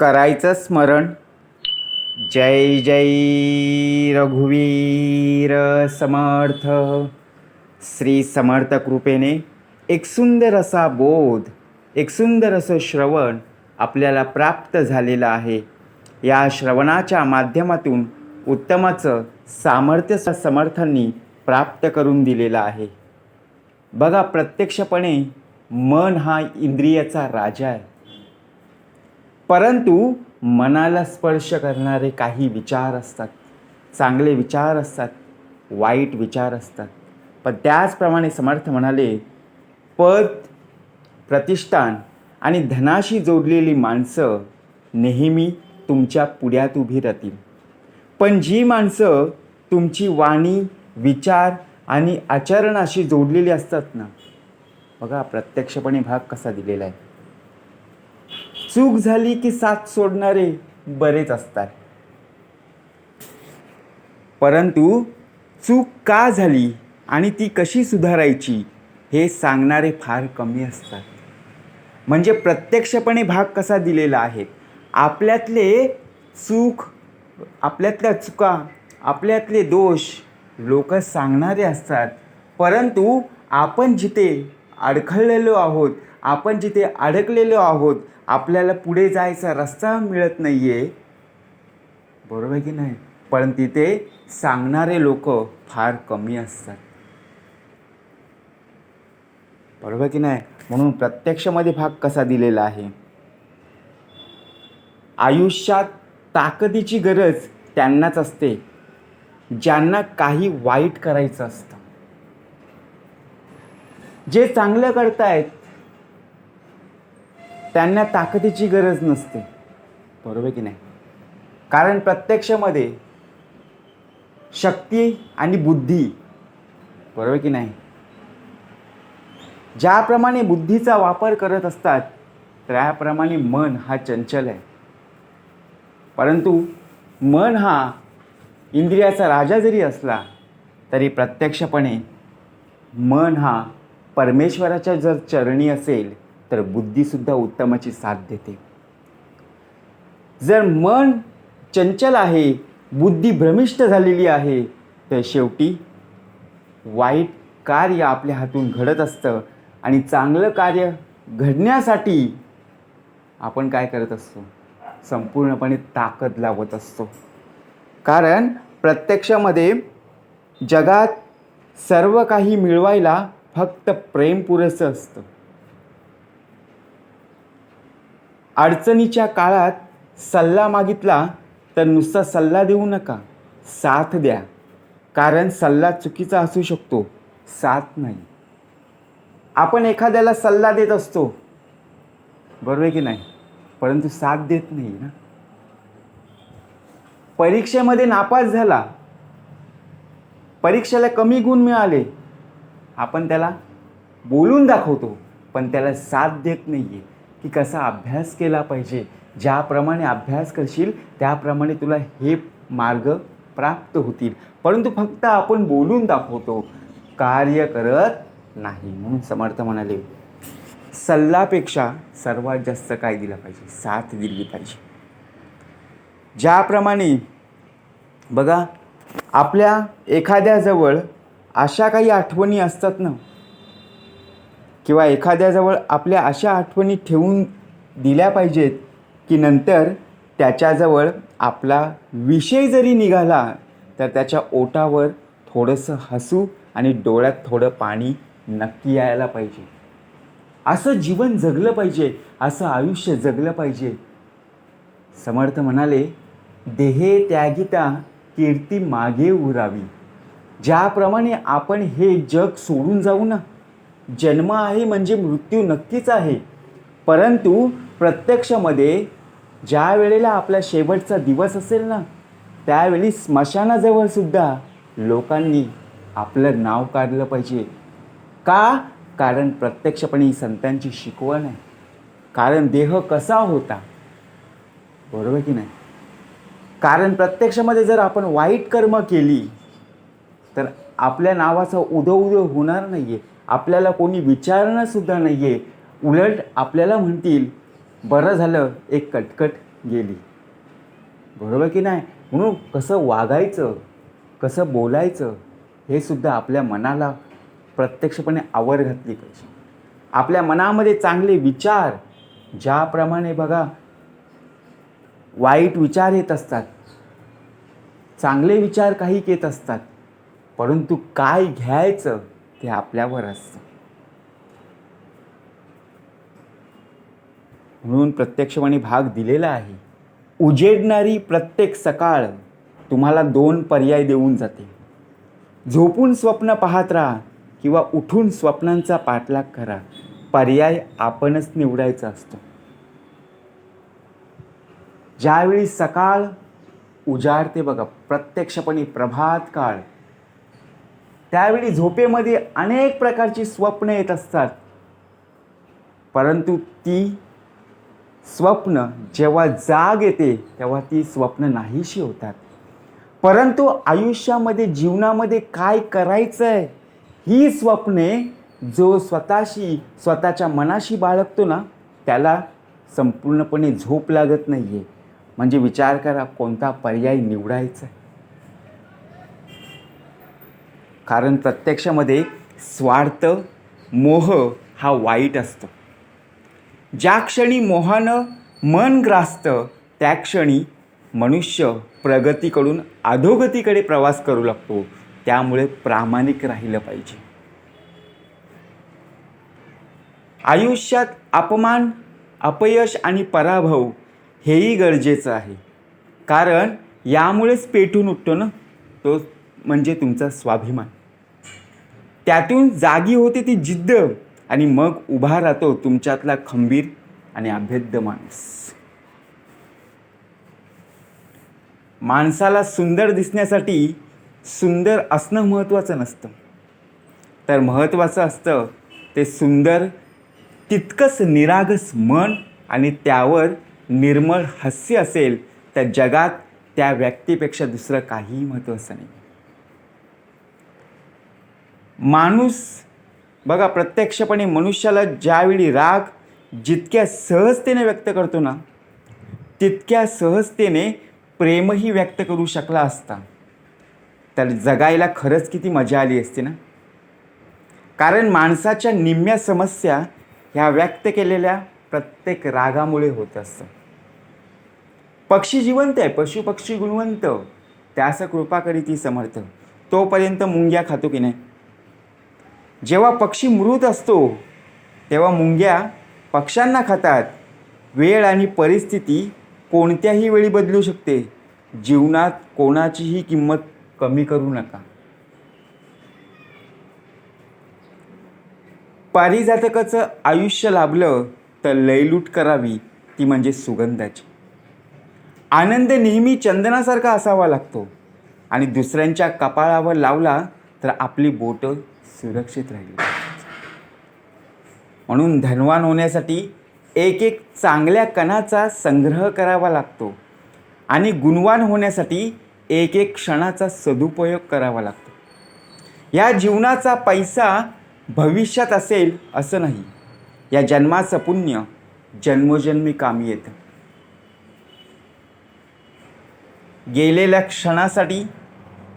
करायचं स्मरण. जय जय रघुवीर समर्थ. श्री समर्थ कृपेने एक सुंदर असा बोध एक सुंदर असं श्रवण आपल्याला प्राप्त झालेलं आहे. या श्रवणाच्या माध्यमातून उत्तमाचं सामर्थ्य स- समर्थांनी प्राप्त करून दिलेलं आहे. बघा प्रत्यक्षपणे मन हा इंद्रियाचा राजा आहे. परंतु मनाला स्पर्श करणारे काही विचार असतात. चांगले विचार असतात वाईट विचार असतात. पण त्याचप्रमाणे समर्थ म्हणाले पद प्रतिष्ठान आणि धनाशी जोडलेली माणसं नेहमी तुमच्या पुढ्यात उभी राहतील. पण जी माणसं तुमची वाणी विचार आणि आचरणाशी जोडलेली असतात ना बघा प्रत्यक्षपणे भाग कसा दिलेला आहे. चूक झाली की साथ सोडणारे बरेच असतात. परंतु चूक का झाली आणि ती कशी सुधारायची हे सांगणारे फार कमी असतात. म्हणजे प्रत्यक्षपणे भाग कसा दिलेला आहे? आपल्यातले चूक आपल्यातल्या चुका आपल्यातले दोष लोक सांगणारे असतात. परंतु आपण जिथे अडखळलेलो आहोत. आपण जिथे अडकलेलो आहोत आपल्याला पुढे जायचा रस्ता मिळत नाही आहे बरोबर की नाही? पण तिथे सांगणारे लोक फार कमी असतात. बरोबर की नाही? म्हणून प्रत्यक्षमध्ये भाग कसा दिलेला आहे? आयुष्यात ताकदीची गरज त्यांनाच असते. ज्यांना काही वाईट करायचं असतं. जे चांगलं करतायत त्यांना ताकदीची गरज नसते. बरोबर की नाही? कारण प्रत्यक्षामध्ये शक्ती आणि बुद्धी बरोबर की नाही? ज्याप्रमाणे बुद्धीचा वापर करत असतात त्याप्रमाणे मन हा चंचल आहे. परंतु मन हा इंद्रियाचा राजा जरी असला तरी प्रत्यक्षपणे मन हा परमेश्वराच्या जर चरणी असेल तर बुद्धीसुद्धा उत्तमाची साथ देते. जर मन चंचल आहे बुद्धी भ्रमिष्ट झालेली आहे तर शेवटी वाईट कार्य आपल्या हातून घडत असतं आणि चांगलं कार्य घडण्यासाठी आपण काय करत असतो? संपूर्णपणे ताकद लावत असतो. कारण प्रत्यक्षामध्ये जगात सर्व काही मिळवायला फक्त प्रेम पुरेसं असतं. अडचणीच्या काळात सल्ला मागितला तर नुसता सल्ला देऊ नका साथ द्या. कारण सल्ला चुकीचा असू शकतो साथ नाही. आपण एखाद्याला सल्ला देत असतो बरोबर आहे की नाही? परंतु साथ देत नाही ना. परीक्षेमध्ये नापास झाला परीक्षेला कमी गुण मिळाले आपण त्याला बोलून दाखवतो पण त्याला साथ देत नाही आहे की कसा अभ्यास केला पाहिजे ज्याप्रमाणे अभ्यास करशील त्याप्रमाणे तुला हे मार्ग प्राप्त होतील. परंतु फक्त आपण बोलून दाखवतो कार्य करत नाही. म्हणून समर्थ म्हणाले सल्लापेक्षा सर्वात जास्त काय दिला पाहिजे? साथ दिली पाहिजे. ज्याप्रमाणे बघा आपल्या एखाद्याजवळ अशा काही आठवणी असतात ना? किंवा एखाद्याजवळ आपल्या अशा आठवणी ठेवून दिल्या पाहिजेत की नंतर त्याच्याजवळ आपला विषय जरी निघाला तर त्याच्या ओटावर थोडंसं हसू आणि डोळ्यात थोडं पाणी नक्की यायला पाहिजे. असं जीवन जगलं पाहिजे असं आयुष्य जगलं पाहिजे. समर्थ म्हणाले देहे त्यागिता कीर्ती मागे उरावी. ज्याप्रमाणे आपण हे जग सोडून जाऊ ना जन्म आहे म्हणजे मृत्यू नक्कीच आहे. परंतु प्रत्यक्षामध्ये ज्या वेळेला आपला शेवटचा दिवस असेल ना त्यावेळी स्मशानाजवळसुद्धा लोकांनी आपलं नाव काढलं पाहिजे. का? कारण प्रत्यक्षपणे ही संतांची शिकवण आहे. कारण देह कसा होता? बरोबर की नाही? कारण प्रत्यक्षामध्ये जर आपण वाईट कर्म केली तर आपल्या नावाचा उदो उदो होणार नाही आहे आपल्याला कोणी विचारणं सुद्धा नाही आहे उलट आपल्याला म्हणतील बरं झालं एक कटकट गेली. बरोबर की नाही? म्हणून कसं वागायचं कसं बोलायचं हे सुद्धा आपल्या मनाला प्रत्यक्षपणे आवर घातली पाहिजे. आपल्या मनामध्ये चांगले विचार ज्याप्रमाणे बघा वाईट विचार येत असतात चांगले विचार काही येत असतात परंतु काय घ्यायचं ते आपल्यावर असतं. म्हणून प्रत्यक्षपणे भाग दिलेला आहे. उजेडणारी प्रत्येक सकाळ तुम्हाला दोन पर्याय देऊन जाते. झोपून स्वप्न पाहत राहा किंवा उठून स्वप्नांचा पाठलाग करा. पर्याय आपणच निवडायचा असतो. ज्यावेळी सकाळ उजाडते बघा प्रत्यक्षपणे प्रभात काळ. त्यावेळी झोपेमध्ये अनेक प्रकारची स्वप्न येत असतात. परंतु ती स्वप्न जेव्हा जाग येते तेव्हा ती स्वप्न नाहीशी होतात. परंतु आयुष्यामध्ये जीवनामध्ये काय करायचं आहे ही स्वप्ने जो स्वतःशी स्वतःच्या मनाशी बाळगतो ना त्याला संपूर्णपणे झोप लागत नाही आहे म्हणजे विचार करा कोणता पर्याय निवडायचा आहे कारण प्रत्यक्षामध्ये स्वार्थ मोह हा वाईट असतो. ज्या क्षणी मोहानं मन ग्रासतं त्या क्षणी मनुष्य प्रगतीकडून अधोगतीकडे प्रवास करू लागतो. त्यामुळे प्रामाणिक राहिलं पाहिजे. आयुष्यात अपमान अपयश आणि पराभव हेही गरजेचं आहे. कारण यामुळेच पेटून उठतो ना? तो म्हणजे तुमचा स्वाभिमान. त्यातून जागी होते ती जिद्द. आणि मग उभा राहतो तुमच्यातला खंबीर आणि अभेद्य माणूस. माणसाला सुंदर दिसण्यासाठी सुंदर असणं महत्त्वाचं नसतं. तर महत्त्वाचं असतं ते सुंदर तितकंच निरागस मन आणि त्यावर निर्मळ हास्य असेल तर जगात त्या व्यक्तीपेक्षा दुसरं काहीही महत्त्वाचं नाही. माणूस बघा प्रत्यक्षपणे मनुष्याला ज्यावेळी राग जितक्या सहजतेने व्यक्त करतो ना तितक्या सहजतेने प्रेमही व्यक्त करू शकला असता. तर जगायला खरंच किती मजा आली असती ना? कारण माणसाच्या निम्म्या समस्या ह्या व्यक्त केलेल्या प्रत्येक रागामुळे होत असतं पक्षी जिवंत आहे पशुपक्षी गुणवंत. त्यास कृपा करीती समर्थ. तोपर्यंत मुंग्या खातो की नाही? जेव्हा पक्षी मृत असतो तेव्हा मुंग्या पक्ष्यांना खातात. वेळ आणि परिस्थिती कोणत्याही वेळी बदलू शकते. जीवनात कोणाचीही किंमत कमी करू नका. पारिजातकाचं आयुष्य लाभलं तर लयलूट करावी ती म्हणजे सुगंधाची. आनंद नेहमी चंदनासारखा असावा लागतो आणि दुसऱ्यांच्या कपाळावर लावला तर आपली बोटं सुरक्षित राहिली. म्हणून धनवान होण्यासाठी एक एक चांगल्या कणाचा संग्रह करावा लागतो आणि गुणवान होण्यासाठी एक एक क्षणाचा सदुपयोग करावा लागतो. या जीवनाचा पैसा भविष्यात असेल असं नाही. या जन्माचं पुण्य जन्मोजन्मी कामी येतं. गेलेल्या क्षणासाठी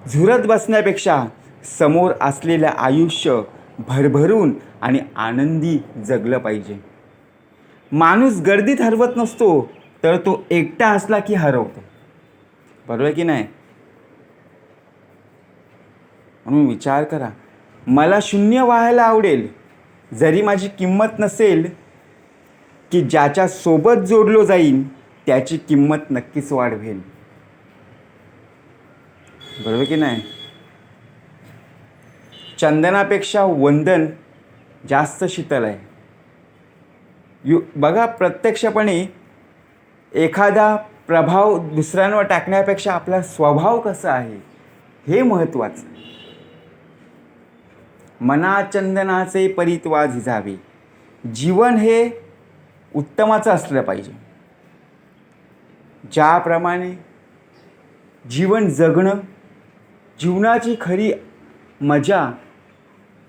झुरत बसण्यापेक्षा समोर असलेलं आयुष्य भरभरून आणि आनंदी जगलं पाहिजे. माणूस गर्दीत हरवत नसतो तर तो एकटा असला की हरवतो. बरोबर की नाही? म्हणून विचार करा मला शून्य व्हायला आवडेल जरी माझी किंमत नसेल की ज्याच्या सोबत जोडलो जाईन त्याची किंमत नक्कीच वाढवेल. बरोबर की नाही? चंदनापेक्षा वंदन जास्त शीतल आहे. यु बघा प्रत्यक्षपणे एखादा प्रभाव दुसऱ्यांवर टाकण्यापेक्षा आपला स्वभाव कसा आहे हे महत्त्वाचं. मना चंदनाचे परित्वा झिजावे. जीवन हे उत्तमाचं असलं पाहिजे. ज्याप्रमाणे जीवन जगणं जीवनाची खरी मजा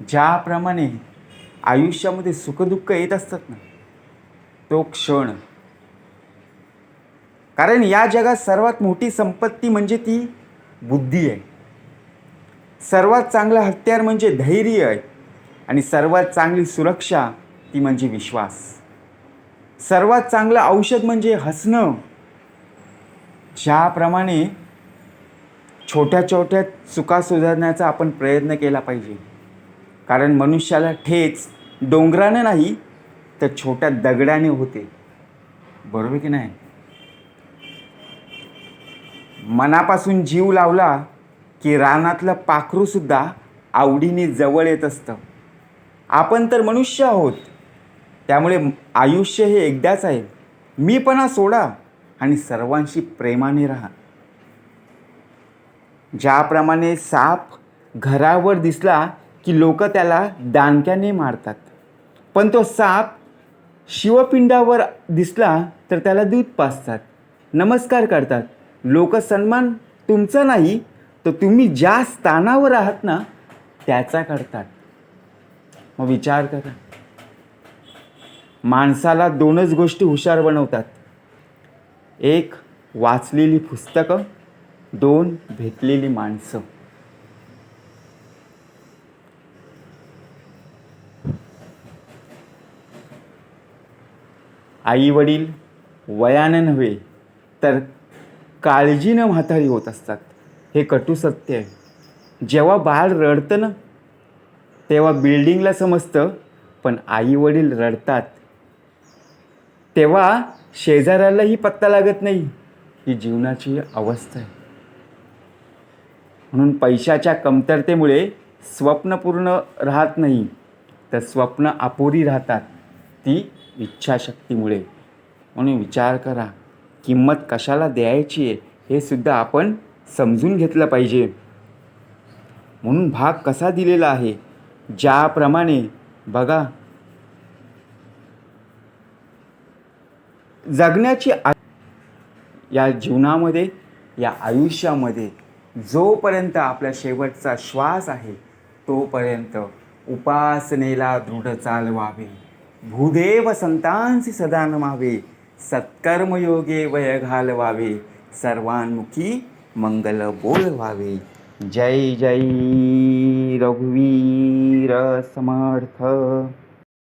ज्याप्रमाणे आयुष्यामध्ये सुखदुःख येत असतात ना तो क्षण. कारण या जगात सर्वात मोठी संपत्ती म्हणजे ती बुद्धी आहे. सर्वात चांगलं हत्यार म्हणजे धैर्य आहे. आणि सर्वात चांगली सुरक्षा ती म्हणजे विश्वास. सर्वात चांगलं औषध म्हणजे हसणं. ज्याप्रमाणे छोट्या छोट्या चुका सुधारण्याचा आपण प्रयत्न केला पाहिजे. कारण मनुष्याला ठेच डोंगराने नाही तर छोट्या दगडाने होते. बरोबर की नाही? मनापासून जीव लावला की रानातलं पाखरूसुद्धा आवडीने जवळ येत असतं. आपण तर मनुष्य आहोत. त्यामुळे आयुष्य हे एकदाच आहे. मीपणा सोडा आणि सर्वांशी प्रेमाने राहा. ज्याप्रमाणे साप घरावर दिसला की लोक त्याला दांडक्याने मारतात. पण तो साप शिवपिंडावर दिसला तर त्याला दूध पाजतात नमस्कार करतात. लोक सन्मान तुमचा नाही तर तुम्ही ज्या स्थानावर आहात ना त्याचा करतात. मग विचार करा. माणसाला दोनच गोष्टी हुशार बनवतात. एक वाचलेली पुस्तकं. दोन भेटलेली माणसं. आई वडील वयानं नव्हे तर काळजीनं म्हातारी होत असतात. हे कटू सत्य आहे. जेव्हा बाळ रडतं ना तेव्हा बिल्डिंगला समजतं पण आई वडील रडतात. तेव्हा शेजाऱ्यालाही पत्ता लागत नाही ही जीवनाची अवस्था आहे. म्हणून पैशाच्या कमतरतेमुळे स्वप्न पूर्ण राहत नाही तर स्वप्न अपुरी राहतात. ती इच्छाशक्तीमुळे. म्हणून विचार करा किंमत कशाला द्यायची आहे हे सुद्धा आपण समजून घेतलं पाहिजे. म्हणून भाग कसा दिलेला आहे? ज्याप्रमाणे बघा. जगण्याची आ या जीवनामध्ये या आयुष्यामध्ये जोपर्यंत आपला शेवटचा श्वास आहे तोपर्यंत उपासनेला दृढ चालवावे. भूदेव संतांसी सदा नमावे सत्कर्मयोगे वय घालवावे सर्वांमुखी मंगल बोलवावे। जय जय रघुवीर समर्थ।